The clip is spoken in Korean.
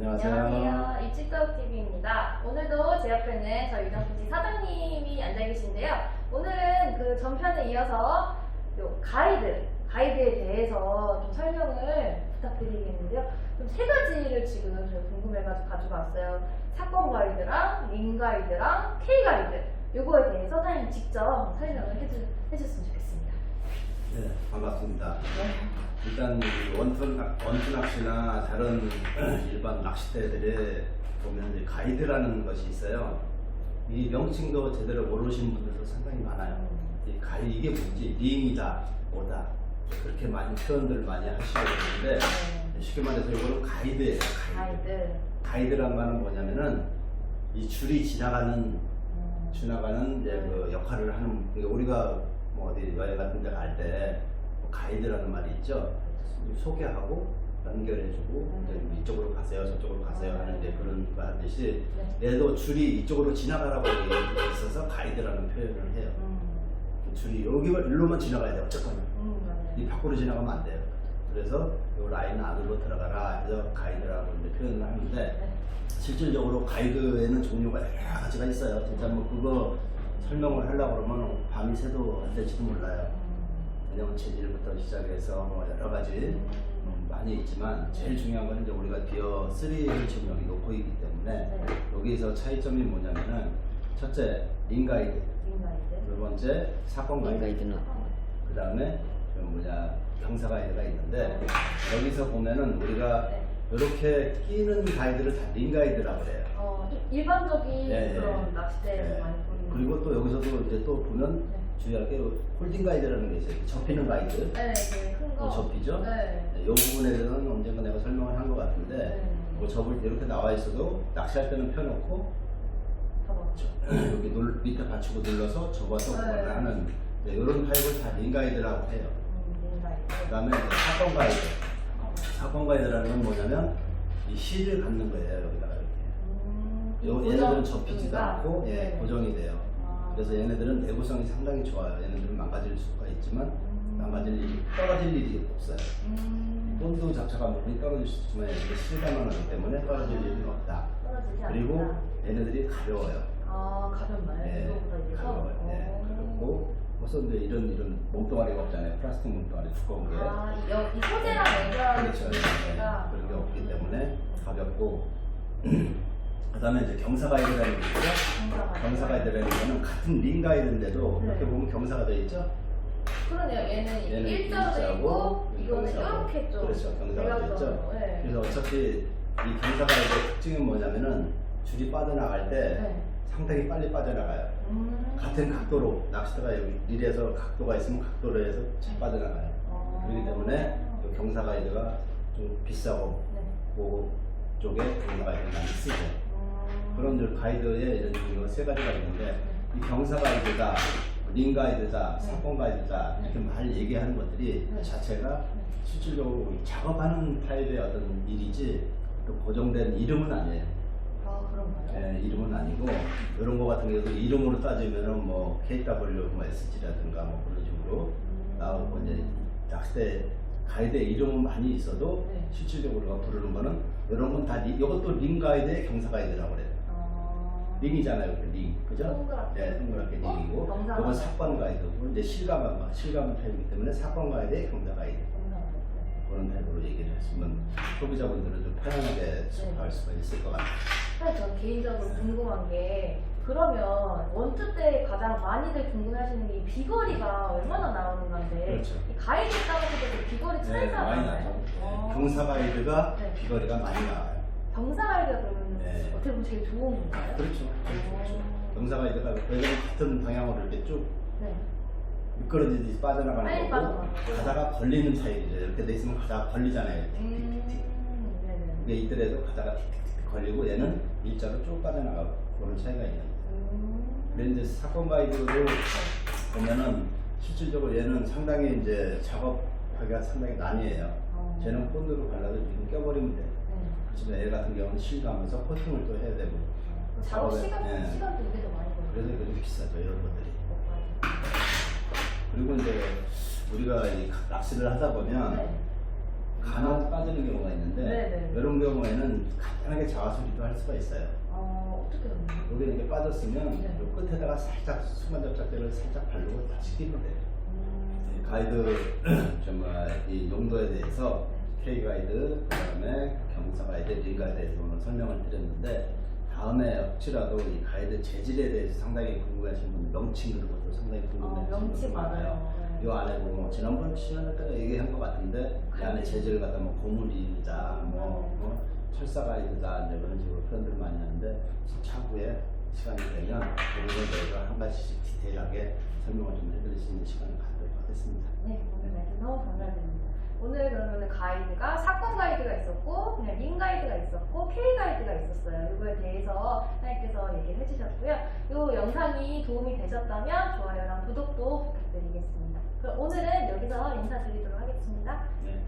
안녕하세요. 안녕하세요. 일찍가옥TV입니다. 오늘도 제 옆에는 저희 유정부지 사장님이 앉아 계신데요. 오늘은 그 전편에 이어서 요 가이드, 가이드에 대해서 좀 설명을 부탁드리겠는데요. 좀 세 가지를 지금 저희 궁금해가지고 가지고 왔어요. 사건 가이드랑 링 가이드랑 K 가이드. 요거에 대해서 사장님 직접 설명을 해주, 해줬으면 좋겠습니다. 네, 반갑습니다. 네. 일단 이 원투, 낚- 원투 낚시나 다른 일반 낚시대들에 보면 이제 가이드라는 것이 있어요. 이 명칭도 제대로 모르시는 분들도 상당히 많아요. 이 가이 이게 뭔지 링이다, 뭐다 그렇게 많이 표현들 많이 하시고 있는데 네. 쉽게 말해서 이거는 가이드예요. 가이드. 가이드. 가이드란 말은 뭐냐면은 이 줄이 지나가는 음. 지나가는 이제 그 역할을 하는 그러니까 우리가 뭐 어디 여행 같은 데 갈 때 가이드라는 말이 있죠. 소개하고 연결해주고 이제 이쪽으로 가세요, 저쪽으로 가세요 하는데 그런 거 하듯이 네. 얘도 줄이 이쪽으로 지나가라고 있어서 가이드라는 표현을 해요. 음. 줄이 여기가 일로만 지나가야 돼요. 어쨌거나 음. 이 밖으로 지나가면 안 돼요. 그래서 이 라인 안으로 들어가라 해서 가이드라고 이제 표현을 하는데 네. 실질적으로 가이드에는 종류가 여러 가지가 있어요. 진짜 뭐 그거 설명을 하려고 그러면 밤이 새도 안 될지도 몰라요. 음. 왜냐면 재질부터 시작해서 뭐 여러 가지 음, 많이 있지만 제일 중요한 건 이제 우리가 기어 3의 지역력이 높이기 때문에 네. 여기에서 차이점이 뭐냐면은 첫째 링가이드. 두 번째 사건 가이드, 가이드는 그 다음에 그 뭐냐 경사 가이드가 있는데 여기서 보면은 우리가 네. 이렇게 끼는 가이드를 다 링 가이드라고 그래요. 어, 좀 일반적인 예, 예. 그런 낚시대에서 네. 많이. 그리고 또 여기서도 이제 또 보면 네. 주의할 게 홀딩 가이드라는 게 있어요. 접히는 가이드. 네, 되게 큰 거. 뭐 접히죠? 네. 이 부분에 대해서는 언젠가 내가 설명을 한 것 같은데 네. 뭐 접을 때 이렇게 나와 있어도 낚시할 때는 펴놓고. 여기 눌, 밑에 받치고 눌러서 접어서 네. 하는 이런 타입을 다 링가이드라고 해요. 음. 그 다음에 사건 가이드. 어. 사건 가이드라는 건 뭐냐면 이 실을 갖는 거예요. 여기다가 요- 얘네들은 접히지도? 않고 예, 네. 고정이 돼요. 아. 그래서 얘네들은 내구성이 상당히 좋아요. 얘네들은 망가질 수가 있지만 음. 망가질 일이 떨어질 일이 없어요. 음, 본드 잡차가 부분이 떨어질 수 있지만 얘네들이 실감을 하기 때문에 떨어질 일은 없다. 떨어지지. 그리고 얘네들이 가벼워요. 아, 가볍나요? 예, 이거보다 이래서? 가벼워요. 예, 어. 가볍고 벌써 이제 이런 이런 몸뚱아리가 없잖아요. 플라스틱 몸뚱아리 두꺼운 게. 아, 이, 소재랑 연결하는 그렇죠. 예, 부분이니까. 그런 게 없기 때문에 가볍고 그 다음에 이제 경사 가이드라는 게 있죠. 경사 가이드라는 거는 같은 링 가이드인데도 네. 이렇게 보면 경사가 돼 있죠. 그러네요. 얘는 얘는 일자로 돼 있고 일자고, 이거는. 이렇게 좀 그렇죠. 경사가 돼 있죠. 네. 그래서 어차피 이 경사 가이드의 특징은 뭐냐면은 줄이 빠져나갈 때 네. 상당히 빨리 빠져나가요. 음. 같은 각도로 낚시대가 여기 릴에서 각도가 있으면 각도로 해서 잘 빠져나가요. 어. 그렇기 때문에 이 경사 가이드가 좀 비싸고 네. 그 쪽에 가이드 많이 쓰죠. 음. 그런 가이드에 이런 세 가지가 있는데 이 경사 가이드다, 링 가이드다, 네. 사건 가이드다 이렇게 말 얘기하는 것들이 네. 자체가 실질적으로 이 작업하는 타입의 어떤 일이지 또 고정된 이름은 아니에요. 아 그런가요? 예, 이름은 아니고 이런 거 같은 경우도 이름으로 따지면은 뭐 KW, 뭐 SG라든가 뭐 그런 식으로 음. 나오고 이제 낚시대 가이드에 이름은 많이 있어도 네. 실질적으로 우리가 부르는 거는 이런 건 다 이것도 링 가이드의 경사 가이드라고 그래요. 아. 링이잖아요, 그 링, 그죠? 동그랗게. 네, 동그랗게 어? 링이고. 이건 사건 가이드고, 이제 실감, 실감 타입이기 때문에 사건 가이드의 경사 가이드. 그런 타입으로 얘기를 했으면 소비자분들은 좀 편안하게 접할 수가 있을 것 같아요. 사실 저는 개인적으로 궁금한 게 그러면 원투 때 가장 많이들 궁금해하시는 게 이 비거리가 얼마나 나오는 건데 그렇죠. 이 가이드 따봤을 때 비거리 네, 차이가 많이 나나요? 나죠. 어. 경사 가이드가 네. 비거리가 많이 나와요. 경사 가이드가 그러면 네. 어떻게 보면 제일 좋은 건가요? 그렇죠. 그렇죠. 어. 경사 가이드가 왜냐면 같은 방향으로 이렇게 쭉 네. 미끄러지듯이 빠져나가는 빨리 거고, 빠져나가고. 가다가 걸리는 타입이죠. 이렇게 돼 있으면 가다가 걸리잖아요. 음. 네네. 이게 이들에도 가다가 틱틱틱 걸리고 얘는 일자로 쭉 빠져나가고 그런 차이가 있는 거예요. 음. 그런데 이제 사건 가이드도 보면은 실질적으로 얘는 상당히 이제 작업하기가 상당히 난이에요. 어. 쟤는 본드로 발라도 지금 껴버리면 돼. 네. 그렇지만 얘 같은 경우는 실감하면서 코팅을 또 해야 되고. 작업 작업에, 시간 네. 시간도 이게 더 많이 걸려요. 그래서 이게 좀 비싸죠, 이런 것들이. 어, 그리고 이제 우리가 이 낚시를 하다 보면 네. 간혹 빠져 빠지는 경우가 있는데 네 네. 이런 경우에는 간단하게 자화수리도 할 수가 있어요. 어, 어떻게 하나요? 여기 이렇게 빠졌으면 네. 요 끝에다가 살짝 수만 접착제를 살짝 바르고 다시 끼면 돼요. 음, 이 가이드 정말 이 용도에 대해서 K 가이드 그다음에 경사 가이드, 링 가이드에 대해서 오늘 설명을 드렸는데 다음에 혹시라도 이 가이드 재질에 대해서 상당히 궁금하신 분 명칭 그런 것도 상당히 어, 궁금해하시는 명칭 분들 많아요. 많아요. 네. 이 안에 보면 지난번 시간에 때가 얘기한 것 같은데 이 안에 재질 갖다 뭐 고무리다 뭐, 네. 뭐 철사 가이드다 이제 그런 식으로 표현들 많이 하는데 차후에 시간이 되면 그 부분에 대해서 한 가지씩 디테일하게 설명을 좀 해드릴 수 있는 시간을 갖도록 하겠습니다. 네, 오늘 말씀 너무 감사드립니다. 오늘 그러면 가이드가 사건 가이드가 있었고, 그냥 링 가이드가 있었고, K 가이드가 있었어요. 이거에 대해서 사장님께서 얘기를 해주셨고요. 이 영상이 도움이 되셨다면 좋아요랑 구독도 부탁드리겠습니다. 그럼 오늘은 여기서 인사드리도록 하겠습니다. 네,